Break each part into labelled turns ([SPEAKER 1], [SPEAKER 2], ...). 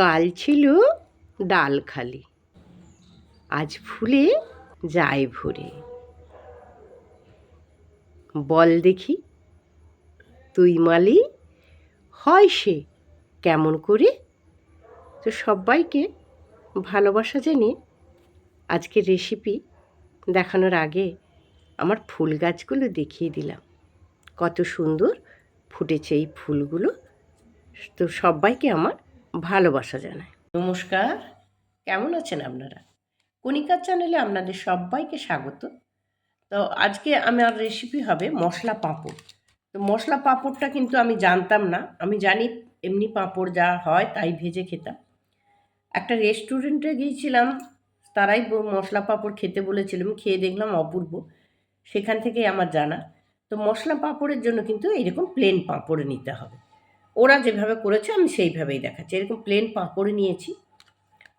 [SPEAKER 1] কাল ছিল ডাল খালি। আজ ফুলে যায় ভরে। বল দেখি, তুই মালি, হয় সে কেমন করে? তো সবাইকে ভালোবাসা জানিয়ে আজকের রেসিপি দেখানোর আগে আমার ফুল গাছগুলো দেখিয়ে দিলাম। কত সুন্দর ফুটেছে এই ফুলগুলো। তো সবাইকে আমার ভালোবাসা জানায়। নমস্কার, কেমন আছেন আপনারা? কণিকার চ্যানেলে আপনাদের সবাইকে স্বাগত। তো আজকে আমার রেসিপি হবে মশলা পাঁপড়। তো মশলা পাঁপড়টা কিন্তু আমি জানতাম না। আমি জানি এমনি পাঁপড় যা হয় তাই ভেজে খেতাম। একটা রেস্টুরেন্টে গিয়েছিলাম, তারাই মশলা পাঁপড় খেতে বলেছিলাম খেয়ে দেখলাম অপূর্ব। সেখান থেকেই আমার জানা। তো মশলা পাঁপড়ের জন্য কিন্তু এইরকম প্লেন পাঁপড় নিতে হবে। ওরা যেভাবে করেছে, আমি সেইভাবেই দেখাচ্ছি। এরকম প্লেন পাঁপড় নিয়েছি।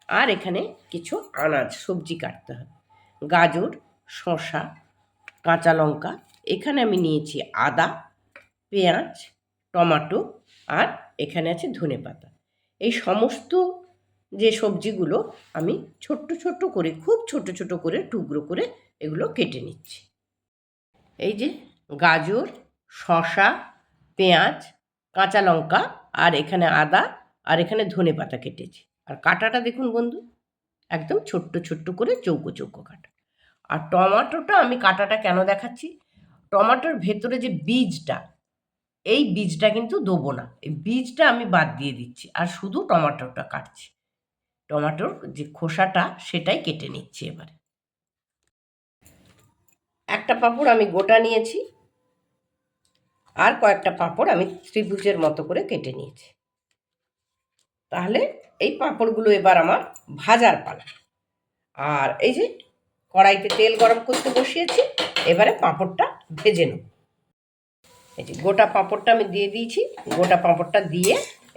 [SPEAKER 1] আর এখানে কিছু আনাজ, সবজি কাটতে হবে। গাজর, শসা, কাঁচা লঙ্কা। এখানে আমি নিয়েছি আদা, পেঁয়াজ, টমাটো আর এখানে আছে ধনে পাতা। এই সমস্ত যে সবজিগুলো আমি ছোট্ট ছোট্ট করে, খুব ছোট ছোট করে, টুকরো করে এগুলো কেটে নিচ্ছি। এই যে গাজর শশা পেঁয়াজ কাঁচা লঙ্কা আর এখানে আদা আর এখানে ধনে পাতা কেটেছি। আর কাটাটা দেখুন বন্ধু, একদম ছোট্ট ছোট্ট করে চৌকো চৌকো কাটা। আর টমাটোটা আমি কাটাটা কেন দেখাচ্ছি? টমাটোর ভেতরে যে বীজটা, এই বীজটা কিন্তু দেবো না। এই বীজটা আমি বাদ দিয়ে দিচ্ছি আর শুধু টমাটোটা কাটছি। টমাটোর যে খোসাটা সেটাই কেটে নিচ্ছি এবারে। একটা পাঁপড় আমি গোটা নিয়েছি। আর কয়েকটা পাঁপড় আমি ত্রিভুজের মতো করে কেটে নিয়েছি। তাহলে এই পাঁপড়গুলো এবার আমার ভাজার পালা। আর এই যে কড়াইতে তেল গরম করতে বসিয়েছি, এবারে পাঁপড়টা ভেজে নেব। এই যে গোটা পাঁপড়টা আমি দিয়ে দিয়েছি, গোটা পাঁপড়টা দিয়ে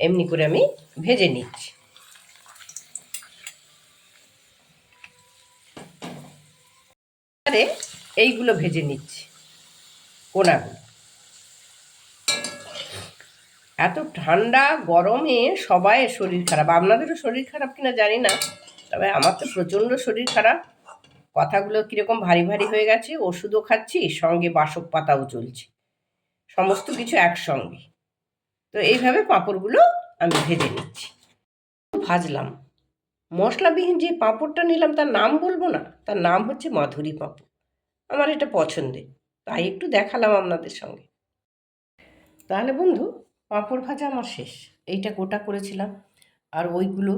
[SPEAKER 1] এমনি করে আমি ভেজে নিচ্ছি। এইগুলো ভেজে নিচ্ছি কোনাগুলো। এত ঠান্ডা গরমে সবাই শরীর খারাপ। আপনাদেরও শরীর খারাপ কিনা জানি না, তবে আমার তো প্রচণ্ড শরীর খারাপ। কথাগুলো কীরকম ভারী ভারী হয়ে গেছে, ওষুধও খাচ্ছি, সঙ্গে বাসক পাতাও চলছে। সমস্ত কিছু একসঙ্গে। তো এইভাবে পাঁপড়গুলো আমি ভেজে নিচ্ছি। ভাজলাম। মশলাবিহীন যে পাঁপড়টা নিলাম, তার নাম বলব না, তার নাম হচ্ছে মাধুরী পাঁপড়। আমার এটা পছন্দের, তাই একটু দেখালাম আপনাদের সঙ্গে। তাহলে বন্ধু পাঁপড় ভাজা আমার শেষ। এইটা গোটা করেছিলাম। আর ওইগুলো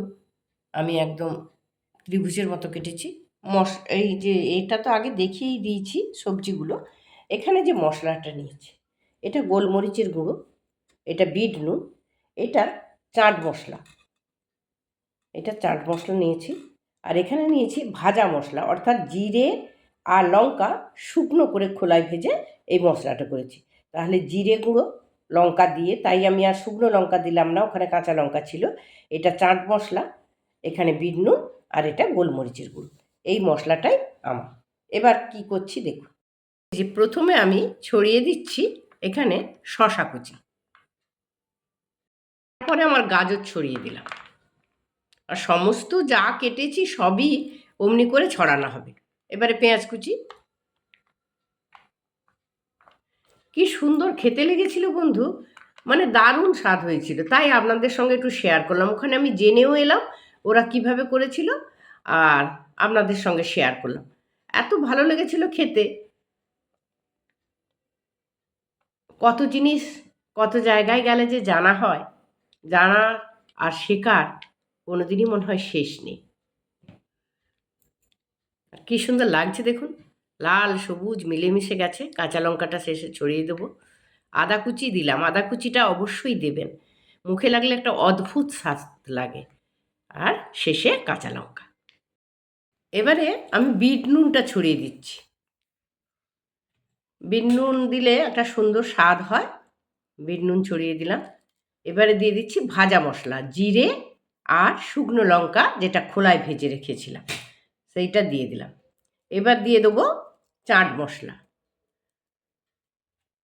[SPEAKER 1] আমি একদম ত্রিভুজের মতো কেটেছি। মশ, এই যে এটা তো আগে দেখিয়েই দিয়েছি সবজিগুলো। এখানে যে মশলাটা নিয়েছি, এটা গোলমরিচের গুঁড়ো, এটা বিট নুন, এটা চাট মশলা। এটা চাট মশলা নিয়েছি। আর এখানে নিয়েছি ভাজা মশলা, অর্থাৎ জিরে আর লঙ্কা শুকনো করে খোলায় ভেজে এই মশলাটা করেছি। তাহলে জিরে গুঁড়ো লঙ্কা দিয়ে, তাই আমি আর শুকনো লঙ্কা দিলাম না, ওখানে কাঁচা লঙ্কা ছিল। এটা চাট মশলা, এখানে বিট নুন আর এটা গোলমরিচের গুঁড়ো। এই মশলাটাই আমার। এবার কি করছি দেখুন। যে প্রথমে আমি ছড়িয়ে দিচ্ছি এখানে শশা কুচি। তারপরে আমার গাজর ছড়িয়ে দিলাম। আর সমস্ত যা কেটেছি সবই অমনি করে ছড়ানো হবে। এবারে পেঁয়াজ কুচি কি সুন্দর খেতে লেগেছিল বন্ধু। মানে দারুণ স্বাদ হয়েছিল। তাই আপনাদের সঙ্গে একটু শেয়ার করলাম। ওখানে আমি জেনেও এলাম ওরা কীভাবে করেছিল আর আপনাদের সঙ্গে শেয়ার করলাম। এত ভালো লেগেছিল খেতে। কত জিনিস, কত জায়গায় গেলে যে জানা হয়, জানা আর শেখার কোনোদিনই মনে হয় শেষ নেই। কি সুন্দর লাগছে দেখুন। লাল, সবুজ মিলেমিশে গেছে। কাঁচা লঙ্কাটা শেষে ছড়িয়ে দেবো। আদা কুচি দিলাম। আদা কুচিটা অবশ্যই দেবেন। মুখে লাগলে একটা অদ্ভুত স্বাদ লাগে। আর শেষে কাঁচা লঙ্কা। এবারে আমি বিট নুনটা ছড়িয়ে দিচ্ছি। বিট নুন দিলে একটা সুন্দর স্বাদ হয়। বিট নুন ছড়িয়ে দিলাম। এবারে দিয়ে দিচ্ছি ভাজা মশলা। জিরে আর শুকনো লঙ্কা যেটা খোলায় ভেজে রেখেছিলাম। সেইটা দিয়ে দিলাম। এবার দিয়ে দেবো চাট মশলা।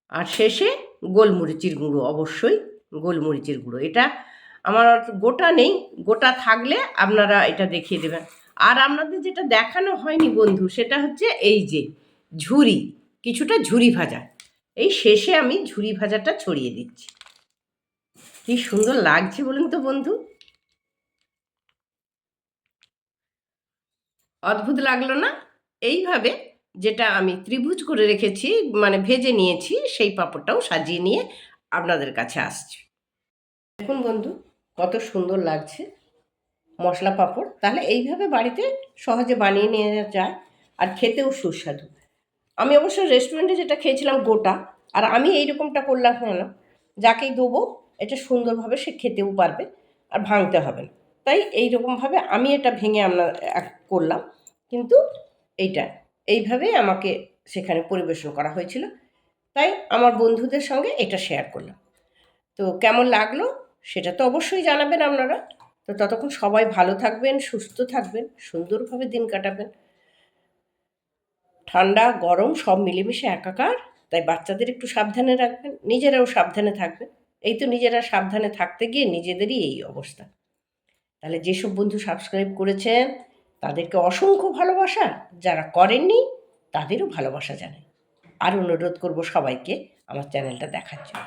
[SPEAKER 1] আর শেষে গোলমরিচের গুঁড়ো, অবশ্যই গোলমরিচের গুঁড়ো। এটা আমার গোটা নেই, গোটা থাকলে আপনারা এটা দেখিয়ে দেবেন। আর আপনাদের যেটা দেখানো হয়নি বন্ধু, সেটা হচ্ছে এই যে ঝুরি, কিছুটা ঝুরি ভাজা। এই শেষে আমি ঝুরি ভাজাটা ছড়িয়ে দিচ্ছি। কি সুন্দর লাগছে বলুন তো বন্ধু। অদ্ভুত লাগল না? এইভাবে যেটা আমি ত্রিভুজ করে রেখেছি মানে ভেজে নিয়েছি, সেই পাঁপড়টাও সাজিয়ে নিয়ে আপনাদের কাছে আসছি। দেখুন বন্ধু, কত সুন্দর লাগছে মশলা পাঁপড়। তাহলে এইভাবে বাড়িতে সহজে বানিয়ে নিয়ে যায় আর খেতেও সুস্বাদু। আমি অবশ্য রেস্টুরেন্টে যেটা খেয়েছিলাম গোটা, আর আমি এই রকমটা করলাম কেন? যাকেই দেবো, এটা সুন্দরভাবে সে খেতেও পারবে আর ভাঙতে হবে না। তাই এইরকমভাবে আমি এটা ভেঙে আমরা করলাম। কিন্তু এইটা এইভাবেই আমাকে সেখানে পরিবেশন করা হয়েছিল। তাই আমার বন্ধুদের সঙ্গে এটা শেয়ার করলাম। তো কেমন লাগল? সেটা তো অবশ্যই জানাবেন আপনারা। তো ততক্ষণ সবাই ভালো থাকবেন, সুস্থ থাকবেন, সুন্দরভাবে দিন কাটাবেন। ঠান্ডা, গরম সব মিলেমিশে একাকার। তাই বাচ্চাদের একটু সাবধানে রাখবেন, নিজেরাও সাবধানে থাকবেন। এই তো নিজেরা সাবধানে থাকতে গিয়ে নিজেদেরই এই অবস্থা। তাহলে যেসব বন্ধু সাবস্ক্রাইব করেছেন তাদেরকে অসংখ্য ভালোবাসা যারা করেননি, তাদেরও ভালোবাসা জানাই আর অনুরোধ করব সবাইকে আমার চ্যানেলটা দেখার জন্য।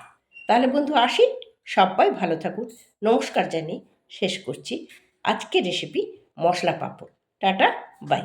[SPEAKER 1] তাহলে বন্ধু আসি, সবাই ভালো থাকুন, নমস্কার জানি শেষ করছি। আজকে রেসিপি মশলা পাঁপড়। Tata bye